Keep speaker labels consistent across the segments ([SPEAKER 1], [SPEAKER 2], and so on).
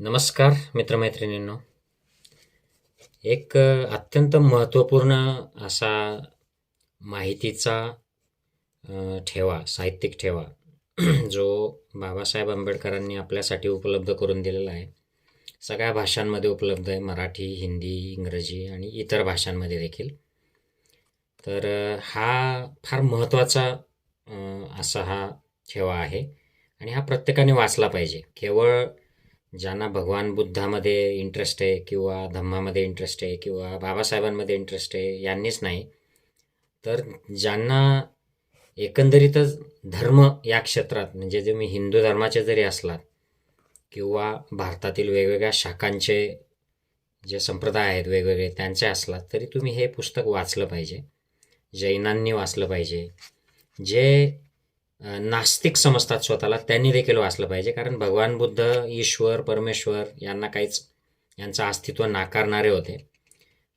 [SPEAKER 1] नमस्कार मित्रमैत्रिणींनो. एक अत्यंत महत्त्वपूर्ण असा माहितीचा ठेवा साहित्यिक ठेवा जो बाबासाहेब आंबेडकरांनी आपल्यासाठी उपलब्ध करून दिलेला आहे. सगळ्या भाषांमध्ये उपलब्ध आहे मराठी हिंदी इंग्रजी आणि इतर भाषांमध्ये देखील. तर हा फार महत्त्वाचा असा हा ठेवा आहे आणि हा प्रत्येकाने वाचला पाहिजे. केवळ ज्यांना भगवान बुद्धामध्ये इंटरेस्ट आहे किंवा धम्मामध्ये इंटरेस्ट आहे किंवा बाबासाहेबांमध्ये इंटरेस्ट आहे यांनीच नाही. तर ज्यांना एकंदरीतच धर्म या क्षेत्रात म्हणजे तुम्ही हिंदू धर्माचे जरी असलात किंवा भारतातील वेगवेगळ्या शाखांचे जे संप्रदाय आहेत वेगवेगळे त्यांचे असलात तरी तुम्ही हे पुस्तक वाचलं पाहिजे. जैनांनी वाचलं पाहिजे. जे नास्तिक समजतात स्वतःला. त्यांनी देखील वाचलं पाहिजे. कारण भगवान बुद्ध ईश्वर परमेश्वर यांना काहीच यांचं अस्तित्व नाकारणारे होते.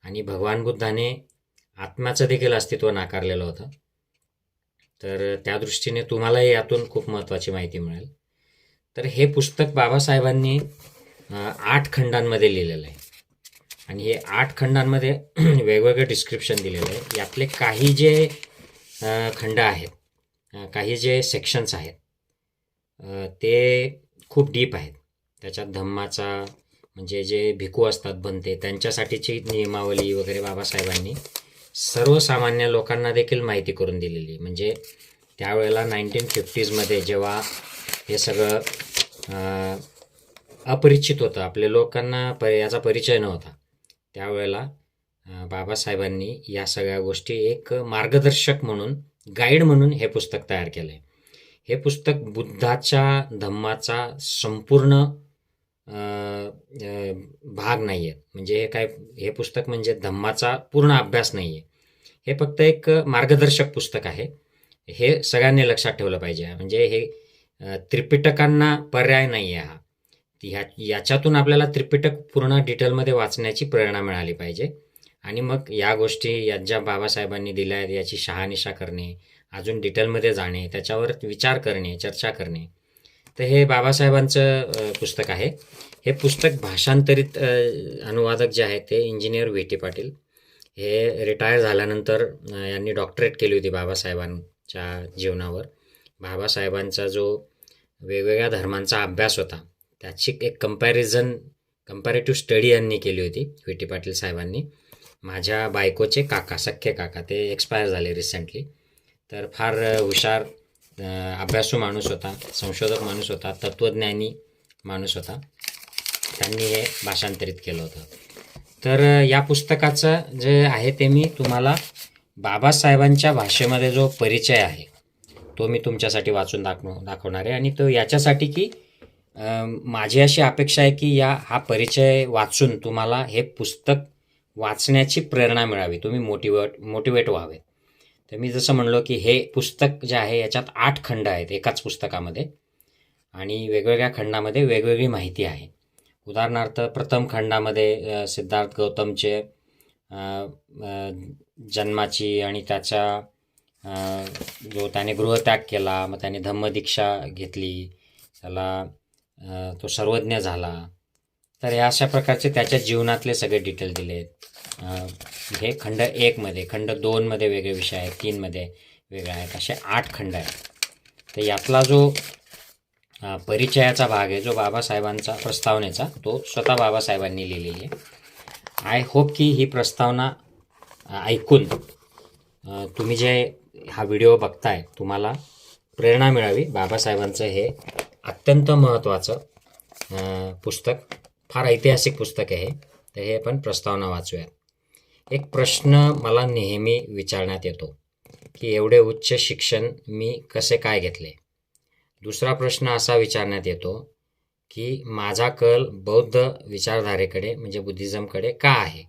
[SPEAKER 1] आणि भगवान बुद्धाने आत्म्याचं देखील अस्तित्व नाकारलेलं होतं. तर त्या दृष्टीने तुम्हालाही यातून खूप महत्त्वाची माहिती मिळेल. तर हे पुस्तक बाबासाहेबांनी आठ खंडांमध्ये लिहिलेलं आहे. आणि हे आठ खंडांमध्ये वेगवेगळं डिस्क्रिप्शन दिलेलं आहे. यातले काही जे खंड आहेत काही जे सेक्शन्स आहेत ते खूप डीप आहेत त्याच्यात धम्माचा म्हणजे जे भिकू असतात बनते त्यांच्यासाठीची नियमावली वगैरे बाबासाहेबांनी सर्वसामान्य लोकांना देखील माहिती करून दिलेली आहे. म्हणजे त्यावेळेला नाईन्टीन फिफ्टीजमध्ये जेव्हा हे सगळं अपरिचित होतं आपल्या लोकांना प याचा परिचय नव्हता त्यावेळेला बाबासाहेबांनी या सगळ्या गोष्टी एक मार्गदर्शक म्हणून गाईड म्हणून हे पुस्तक तयार केलं आहे हे पुस्तक बुद्धाच्या धम्माचा संपूर्ण भाग नाही आहे म्हणजे हे काय हे पुस्तक म्हणजे धम्माचा पूर्ण अभ्यास नाही आहे हे फक्त एक मार्गदर्शक पुस्तक आहे. हे सगळ्यांनी लक्षात ठेवलं पाहिजे. म्हणजे हे त्रिपिटकांना पर्याय नाही आहे हा. ह्या याच्यातून आपल्याला त्रिपिटक पूर्ण डिटेलमध्ये वाचण्याची प्रेरणा मिळाली पाहिजे. आणि मग या गोष्टी या ज्या बाबासाहेबांनी दिल्या आहेत याची शहानिशा करणे अजून डिटेलमध्ये जाणे त्याच्यावर विचार करणे चर्चा करणे. तर हे बाबासाहेबांचं पुस्तक आहे. हे पुस्तक भाषांतरित अनुवादक जे आहेत ते इंजिनियर व्ही टी पाटील. हे रिटायर झाल्यानंतर यांनी डॉक्टरेट केली होती बाबासाहेबांच्या जीवनावर. बाबासाहेबांचा जो वेगवेगळ्या धर्मांचा अभ्यास होता त्याची एक कंपॅरिझन कंपॅरेटिव्ह स्टडी यांनी केली होती व्ही टी पाटील साहेबांनी. माझ्या बायकोचे काका सख्खे काका ते एक्सपायर झाले रिसेंटली तर फार हुशार अभ्यासू माणूस होता संशोधक माणूस होता तत्त्वज्ञानी माणूस होता. त्यांनी हे भाषांतरित केलं होतं. तर या पुस्तकाचं जे आहे ते मी तुम्हाला बाबासाहेबांच्या भाषेमध्ये जो परिचय आहे तो मी तुमच्यासाठी वाचून दाखव दाखवणार आहे. आणि तो याच्यासाठी की माझी अशी अपेक्षा आहे की या हा परिचय वाचून तुम्हाला हे पुस्तक वाचण्याची प्रेरणा मिळावी. तुम्ही मोटिवेट मोटिवेट व्हावे. तर मी जसं म्हणलो की हे पुस्तक जे आहे याच्यात आठ खंड आहेत एकाच पुस्तकामध्ये. आणि वेगवेगळ्या खंडामध्ये वेगवेगळी माहिती आहे. उदाहरणार्थ प्रथम खंडामध्ये सिद्धार्थ गौतमचे जन्माची आणि त्याच्या जो त्याने गृहत्याग केला मग त्याने धम्मदीक्षा घेतली त्याला तो सर्वज्ञ झाला. तर या अशा प्रकारचे त्याच्या जीवनातले सगळे डिटेल दिले आहेत. हे खंड एकमध्ये खंड दोनमध्ये वेगळे विषय आहेत तीनमध्ये वेगळे आहेत असे आठ खंड आहेत. तर यातला जो परिचयाचा भाग आहे जो बाबासाहेबांचा प्रस्तावनेचा तो स्वतः बाबासाहेबांनी लिहिलेली आहे. आय होप की ही प्रस्तावना ऐकून तुम्ही जे हा व्हिडिओ बघताय तुम्हाला प्रेरणा मिळावी बाबासाहेबांचं हे अत्यंत महत्त्वाचं पुस्तक. फार ऐतिहासिक पुस्तक आहे तर हे आपण प्रस्तावना वाचूयात. एक प्रश्न मला नेहमी विचारण्यात येतो की एवढे उच्च शिक्षण मी कसे काय घेतले? दुसरा प्रश्न असा विचारण्यात येतो की माझा कल बौद्ध विचारधारेकडे म्हणजे बुद्धिझमकडे का आहे?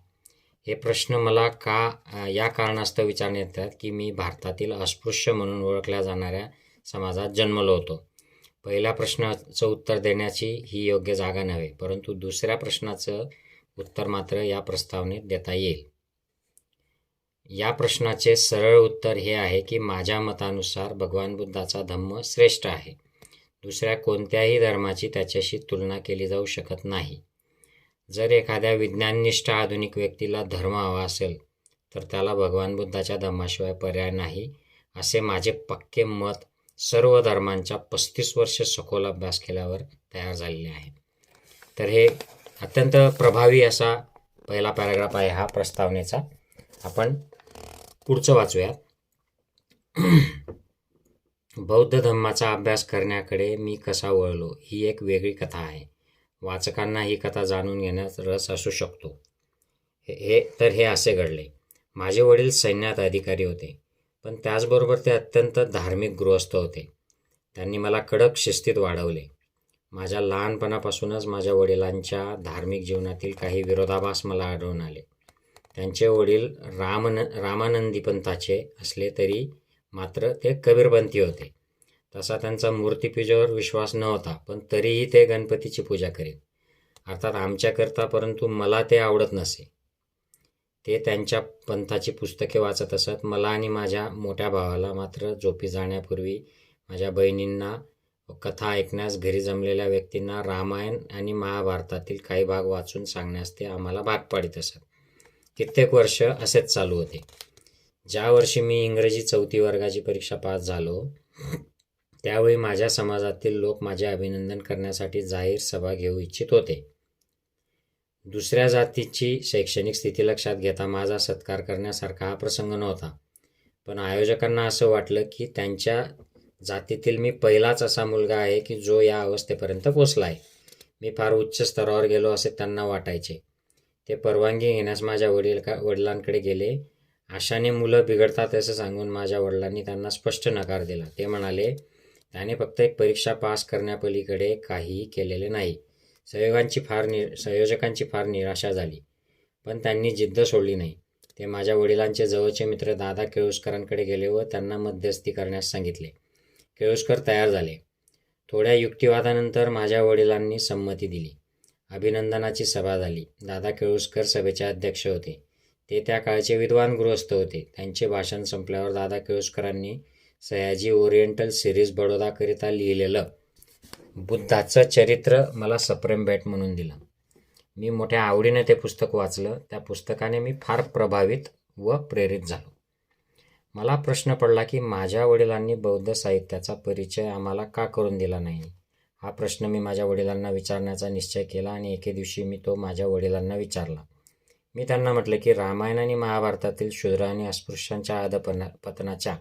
[SPEAKER 1] हे प्रश्न मला का या कारणास्तव विचारण्यात येतात की मी भारतातील अस्पृश्य म्हणून ओळखल्या जाणाऱ्या समाजात जन्मलो होतो. पहिल्या प्रश्नाचं उत्तर देण्याची ही योग्य जागा नव्हे परंतु दुसऱ्या प्रश्नाचं उत्तर मात्र या प्रस्तावनेत देता येईल. या प्रश्नाचे सरळ उत्तर हे आहे की माझ्या मतानुसार भगवान बुद्धाचा धम्म श्रेष्ठ आहे. दुसऱ्या कोणत्याही धर्माची त्याच्याशी तुलना केली जाऊ शकत नाही. जर एखाद्या विज्ञाननिष्ठ आधुनिक व्यक्तीला धर्म हवा असेल तर त्याला भगवान बुद्धाच्या धम्माशिवाय पर्याय नाही असे माझे पक्के मत सर्व धर्मांच्या पस्तीस वर्ष सखोल अभ्यास केल्यावर तयार झालेले आहे. तर हे अत्यंत प्रभावी असा पहिला पॅराग्राफ आहे हा प्रस्तावनेचा. आपण पुढचं वाचूया बौद्ध धम्माचा अभ्यास करण्याकडे मी कसा वळलो ही एक वेगळी कथा आहे. वाचकांना ही कथा जाणून घेण्यात रस असू शकतो. हे हे तर हे असे घडले. माझे वडील सैन्यात अधिकारी होते. पण त्याचबरोबर ते अत्यंत धार्मिक गृहस्थ होते. त्यांनी मला कडक शिस्तीत वाढवले. माझ्या लहानपणापासूनच माझ्या वडिलांच्या धार्मिक जीवनातील काही विरोधाभास मला आढळून आले. त्यांचे वडील रामन रामानंदी पंथाचे असले तरी मात्र ते कबीरपंथी होते. तसा त्यांचा मूर्तीपूजेवर विश्वास नव्हता पण तरीही ते गणपतीची पूजा करीत. अर्थात आमच्याकरता परंतु मला ते आवडत नसे. ते त्यांच्या पंथाची पुस्तके वाचत असत. मला आणि माझ्या मोठ्या भावाला मात्र झोपी जाण्यापूर्वी माझ्या बहिणींना कथा ऐकण्यास घरी जमलेल्या व्यक्तींना रामायण आणि महाभारतातील काही भाग वाचून सांगण्यास ते आम्हाला भाग पाडित असत. कित्येक वर्ष असेच चालू होते. ज्या वर्षी मी इंग्रजी चौथी वर्गाची परीक्षा पास झालो त्यावेळी माझ्या समाजातील लोक माझे अभिनंदन करण्यासाठी जाहीर सभा घेऊ इच्छित होते. दुसऱ्या जातीची शैक्षणिक स्थिती लक्षात घेता माझा सत्कार करण्यासारखा हा प्रसंग नव्हता. पण आयोजकांना असं वाटलं की त्यांच्या जातीतील मी पहिलाच असा मुलगा आहे की जो या अवस्थेपर्यंत पोचला आहे मी फार उच्च स्तरावर गेलो असे त्यांना वाटायचे. ते परवानगी घेण्यास माझ्या वडील का वडिलांकडे गेले. आशाने मुलं बिघडतात असं सांगून माझ्या वडिलांनी त्यांना स्पष्ट नकार दिला. ते म्हणाले त्याने फक्त एक परीक्षा पास करण्यापलीकडे काहीही केलेले नाही. संयोगांची फार नि संयोजकांची फार निराशा झाली. पण त्यांनी जिद्द सोडली नाही. ते माझ्या वडिलांचे जवळचे मित्र दादा केळुसकरांकडे गेले व त्यांना मध्यस्थी करण्यास सांगितले. केळुसकर तयार झाले. थोड्या युक्तिवादानंतर माझ्या वडिलांनी संमती दिली. अभिनंदनाची सभा झाली. दादा केळुसकर सभेचे अध्यक्ष होते. ते त्या काळचे विद्वान गृहस्थ होते. त्यांचे भाषण संपल्यावर दादा केळुसकरांनी सयाजी ओरिएंटल सिरीज बडोदाकरिता लिहिलेलं बुद्धाचं चरित्र मला सप्रेम भेट म्हणून दिलं. मी मोठ्या आवडीने ते पुस्तक वाचलं. त्या पुस्तकाने मी फार प्रभावित व प्रेरित झालो. मला प्रश्न पडला की माझ्या वडिलांनी बौद्ध साहित्याचा परिचय आम्हाला का करून दिला नाही? हा प्रश्न मी माझ्या वडिलांना विचारण्याचा निश्चय केला आणि एके दिवशी मी तो माझ्या वडिलांना विचारला. मी त्यांना म्हटलं की रामायण आणि महाभारतातील शूद्र आणि अस्पृश्यांच्या अधपना पतनाच्या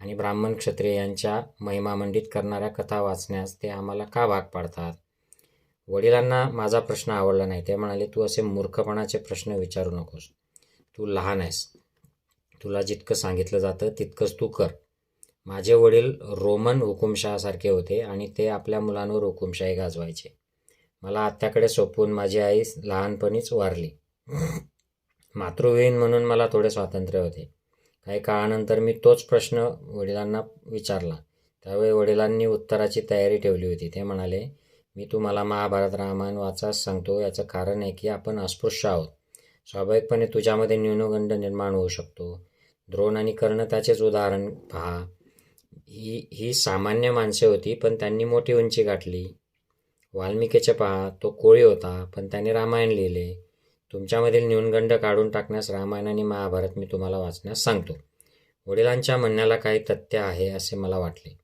[SPEAKER 1] आणि ब्राह्मण क्षत्रिय यांच्या महिमामंडित करणाऱ्या कथा वाचण्यास ते आम्हाला का भाग पाडतात? वडिलांना माझा प्रश्न आवडला नाही. ते म्हणाले तू असे मूर्खपणाचे प्रश्न विचारू नकोस. तू लहान आहेस. तुला जितकं सांगितलं जातं तितकंच तू कर. माझे वडील रोमन हुकुमशहासारखे होते आणि ते आपल्या मुलांवर हुकुमशाही गाजवायचे. मला आत्याकडे सोपवून माझी आई लहानपणीच वारली. मातृविहीन म्हणून मला थोडे स्वातंत्र्य होते. काही काळानंतर मी तोच प्रश्न वडिलांना विचारला. त्यावेळी वडिलांनी उत्तराची तयारी ठेवली होती. ते म्हणाले मी तुम्हाला महाभारत रामायण वाचास सांगतो. याचं कारण आहे की आपण अस्पृश्य आहोत. स्वाभाविकपणे तुझ्यामध्ये न्यूनगंड निर्माण होऊ शकतो. द्रोण आणि कर्ण त्याचेच उदाहरण पहा. ही ही सामान्य माणसे होती पण त्यांनी मोठी उंची गाठली. वाल्मिकीचे पहा. तो कोळी होता पण त्याने रामायण लिहिले. तुमच्यामधील न्यूनगंड काढून टाकण्यास रामायण आणि महाभारत मी तुम्हाला वाचण्यास सांगतो. वडिलांच्या म्हणण्याला काही तथ्य आहे असे मला वाटले.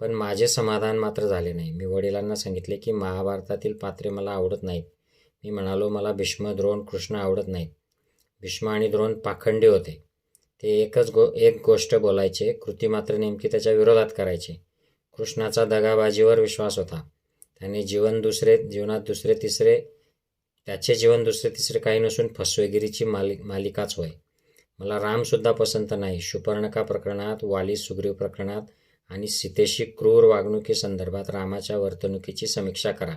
[SPEAKER 1] पण माझे समाधान मात्र झाले नाही. मी वडिलांना सांगितले की महाभारतातील पात्रे मला आवडत नाहीत. मी म्हणालो मला भीष्म द्रोण कृष्ण आवडत नाहीत. भीष्म आणि द्रोण पाखंडी होते. ते एकच गो एक गोष्ट बोलायचे. कृती मात्र नेमकी त्याच्या विरोधात करायचे. कृष्णाचा दगाबाजीवर विश्वास होता. त्याने जीवन दुसरे जीवनात दुसरे तिसरे त्याचे जीवन दुसरे तिसरे काही नसून फसवेगिरीची मालि मालिकाच होय. मला रामसुद्धा पसंत नाही. सुपर्णका प्रकरणात वाली सुग्रीव प्रकरणात आणि सीतेशी क्रूर वागणुकी संदर्भात रामाच्या वर्तणुकीची समीक्षा करा.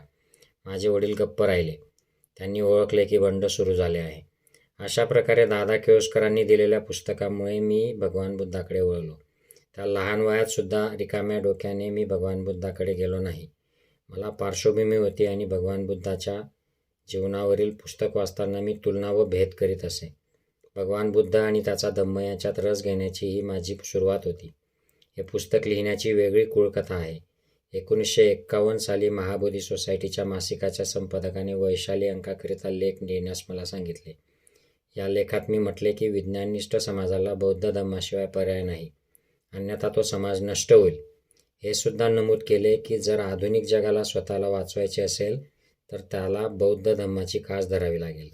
[SPEAKER 1] माझे वडील गप्प राहिले. त्यांनी ओळखले की बंड सुरू झाले आहे. अशा प्रकारे दादा केळुसकरांनी दिलेल्या पुस्तकामुळे मी भगवान बुद्धाकडे वळलो. त्या लहान वयात सुद्धा रिकाम्या डोक्याने मी भगवान बुद्धाकडे गेलो नाही. मला पार्श्वभूमी होती आणि भगवान बुद्धाच्या जीवनावरील पुस्तक वाचताना मी तुलना व भेद करीत असे. भगवान बुद्ध आणि त्याचा धम्म याच्यात रस घेण्याची ही माझी सुरुवात होती. हे पुस्तक लिहिण्याची वेगळी कुळकथा आहे. एकोणीसशे एक्कावन्न साली महाबोधी सोसायटीच्या मासिकाच्या संपादकाने वैशाली अंकाकरिता लेख लिहिण्यास मला सांगितले. या लेखात मी म्हटले की विज्ञाननिष्ठ समाजाला बौद्ध धम्माशिवाय पर्याय नाही. अन्यथा तो समाज नष्ट होईल. हे सुद्धा नमूद केले की जर आधुनिक जगाला स्वतःला वाचवायचे असेल तर त्याला बौद्ध धम्माची कास धरावी लागेल.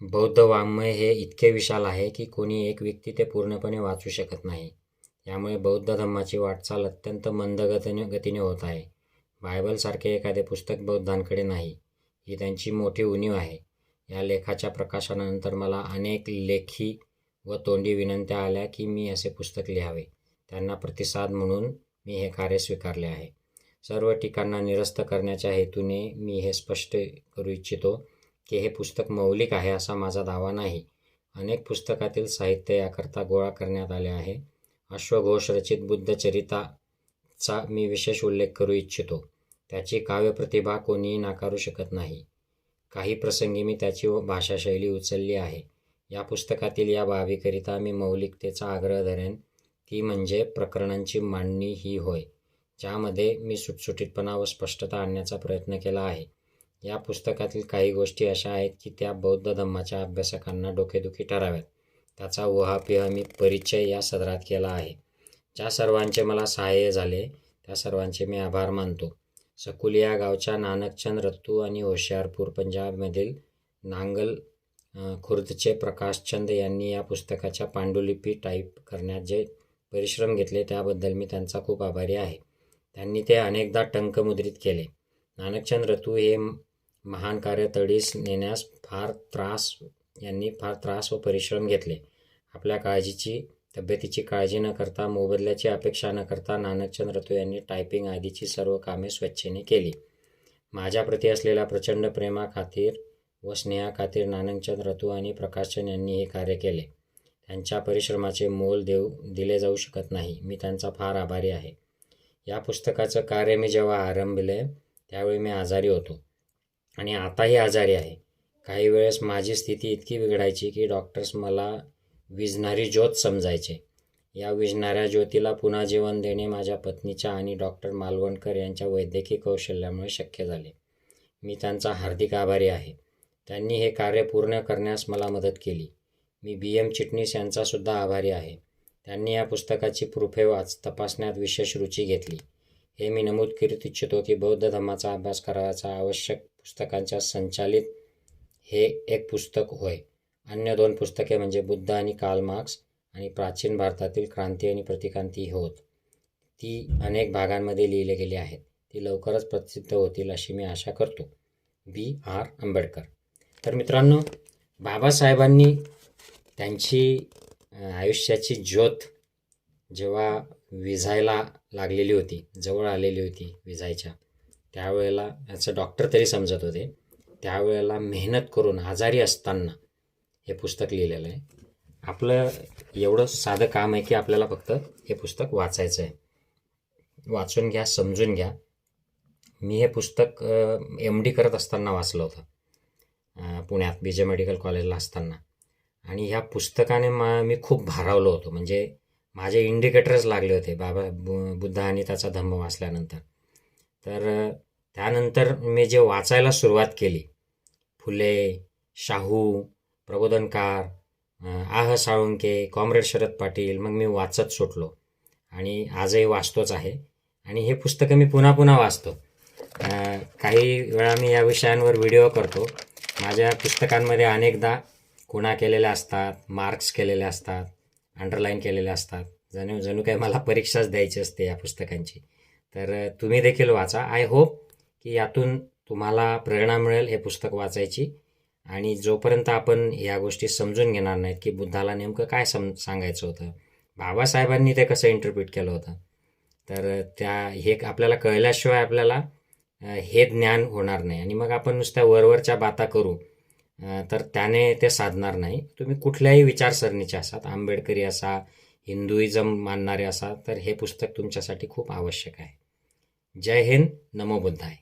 [SPEAKER 1] बौद्ध वाङ्मय हे इतके विशाल आहे की कोणी एक व्यक्ती ते पूर्णपणे वाचू शकत नाही. यामुळे बौद्ध धम्माची वाटचाल अत्यंत मंद गतीने गतीने होत आहे. बायबलसारखे एखादे पुस्तक बौद्धांकडे नाही. ही त्यांची मोठी उणीव आहे. या लेखाच्या प्रकाशनानंतर मला अनेक लेखी व तोंडी विनंत्या आल्या की मी असे पुस्तक लिहावे. त्यांना प्रतिसाद म्हणून मी हे कार्य स्वीकारले आहे. सर्व टीकांना निरस्त करण्याच्या हेतूने मी हे स्पष्ट करू इच्छितो की हे पुस्तक मौलिक आहे असा माझा दावा नाही. अनेक पुस्तकातील साहित्य याकरता गोळा करण्यात आले आहे. अश्वघोष रचित बुद्धचरिताचा मी विशेष उल्लेख करू इच्छितो. त्याची काव्यप्रतिभा कोणीही नाकारू शकत नाही. काही प्रसंगी मी त्याची भाषाशैली उचलली आहे. या पुस्तकातील या बाबीकरिता मी मौलिकतेचा आग्रह धरेन ती म्हणजे प्रकरणांची मांडणी ही होय ज्यामध्ये मी सुटसुटीतपणा व स्पष्टता आणण्याचा प्रयत्न केला आहे. या पुस्तकातील काही गोष्टी अशा आहेत की त्या बौद्ध धम्माच्या अभ्यासकांना डोकेदुखी ठराव्यात. त्याचा उहापिह मी परिचय या सदरात केला आहे. ज्या सर्वांचे मला सहाय्य झाले त्या सर्वांचे मी आभार मानतो. सकुलिया गावच्या नानकचंद रत्तू आणि होशियारपूर पंजाबमधील नांगल खुर्दचे प्रकाशचंद यांनी या पुस्तकाच्या पांडुलिपी टाईप करण्यात जे परिश्रम घेतले त्याबद्दल मी त्यांचा खूप आभारी आहे. त्यांनी ते अनेकदा टंकमुद्रित केले. नानकचंद रतू हे महान कार्य तडीस नेण्यास फार त्रास यांनी फार त्रास व परिश्रम घेतले. आपल्या काळजीची तब्येतीची काळजी न करता मोबदल्याची अपेक्षा न करता नानकचंद रतू यांनी टायपिंग आदीची सर्व कामे स्वच्छेने केली. माझ्याप्रती असलेल्या प्रचंड प्रेमाखातीर व स्नेहाखातीर नानकचंद रतू आणि प्रकाशचंद यांनी हे कार्य केले. त्यांच्या परिश्रमाचे मोल देऊ दिले जाऊ शकत नाही. मी त्यांचा फार आभारी आहे. या पुस्तकाचं कार्य मी जेव्हा आरंभले त्यावेळी मी आजारी होतो. आणि आताही आजारी आहे. काही वेळेस माझी स्थिती इतकी बिघडायची की डॉक्टर्स मला विझणारी ज्योत समजायचे. या विझणाऱ्या ज्योतीला पुन्हा जीवन देणे माझ्या पत्नीच्या आणि डॉक्टर मालवणकर यांच्या वैद्यकीय कौशल्यामुळे शक्य झाले. मी त्यांचा हार्दिक आभारी आहे. त्यांनी हे कार्य पूर्ण करण्यास मला मदत केली. मी बी एम चिटणीस यांचासुद्धा आभारी आहे. त्यांनी या पुस्तकाची प्रुफे वाच तपासण्यात विशेष रुची घेतली. हे मी नमूद करीत इच्छितो की बौद्ध धर्माचा अभ्यास करायचा आवश्यक पुस्तकांच्या संचालित हे एक पुस्तक होय. अन्य दोन पुस्तके म्हणजे बुद्ध आणि कार्ल मार्क्स आणि प्राचीन भारतातील क्रांती आणि प्रतिक्रांती होत. ती अनेक भागांमध्ये लिहिले गेली आहेत. ती लवकरच प्रसिद्ध होतील अशी मी आशा करतो. B R Ambedkar. तर मित्रांनो बाबासाहेबांनी त्यांची आयुष्याची ज्योत जेव्हा विझायला लागलेली होती जवळ आलेली होती विझायच्या त्यावेळेला याचं डॉक्टर तरी समजत होते. त्यावेळेला मेहनत करून आजारी असताना हे पुस्तक लिहिलेलं आहे. आपलं एवढं साधं काम आहे की आपल्याला फक्त हे पुस्तक वाचायचं आहे वाचून घ्या समजून घ्या. मी हे पुस्तक एम डी करत असताना वाचलं होतं. पुण्यात बी जे मेडिकल कॉलेजला असताना. आणि ह्या पुस्तकाने मा मी खूप भारावलो होतो. म्हणजे माझे इंडिकेटर्स लागले होते. बाबा बु बुद्ध आणि त्याचा धम्म वाचल्यानंतर. तर त्यानंतर मी जे वाचायला सुरुवात केली फुले शाहू प्रबोधनकार आह साळुंके कॉम्रेड शरद पाटील मग मी वाचत सुटलो. आणि आजही वाचतोच आहे. आणि हे पुस्तकं मी पुन्हा पुन्हा वाचतो. काही वेळा मी या विषयांवर व्हिडिओ करतो. माझ्या पुस्तकांमध्ये अनेकदा खुणा केलेल्या असतात मार्क्स केलेले असतात अंडरलाईन केलेले असतात. जणू जणू काही मला परीक्षाच द्यायची असते या पुस्तकांची. तर तुम्ही देखील वाचा. आय होप की यातून तुम्हाला प्रेरणा मिळेल हे पुस्तक वाचायची. आणि जोपर्यंत आपण या गोष्टी समजून घेणार नाहीत की बुद्धाला नेमकं काय सम सांगायचं होतं. बाबासाहेबांनी ते कसं इंटरप्रिट केलं होतं. तर त्या हे आपल्याला कळल्याशिवाय आपल्याला हे ज्ञान होणार नाही. आणि मग आपण नुसत्या वरवरच्या बाता करू. तर त्याने ते साधणार नाही. तुम्ही कुठल्याही विचारसरणीचे असात आंबेडकरी असा हिंदुइजम मानणारे असा तर हे पुस्तक तुमच्यासाठी खूप आवश्यक आहे. जय हिंद नमो बुद्धाय.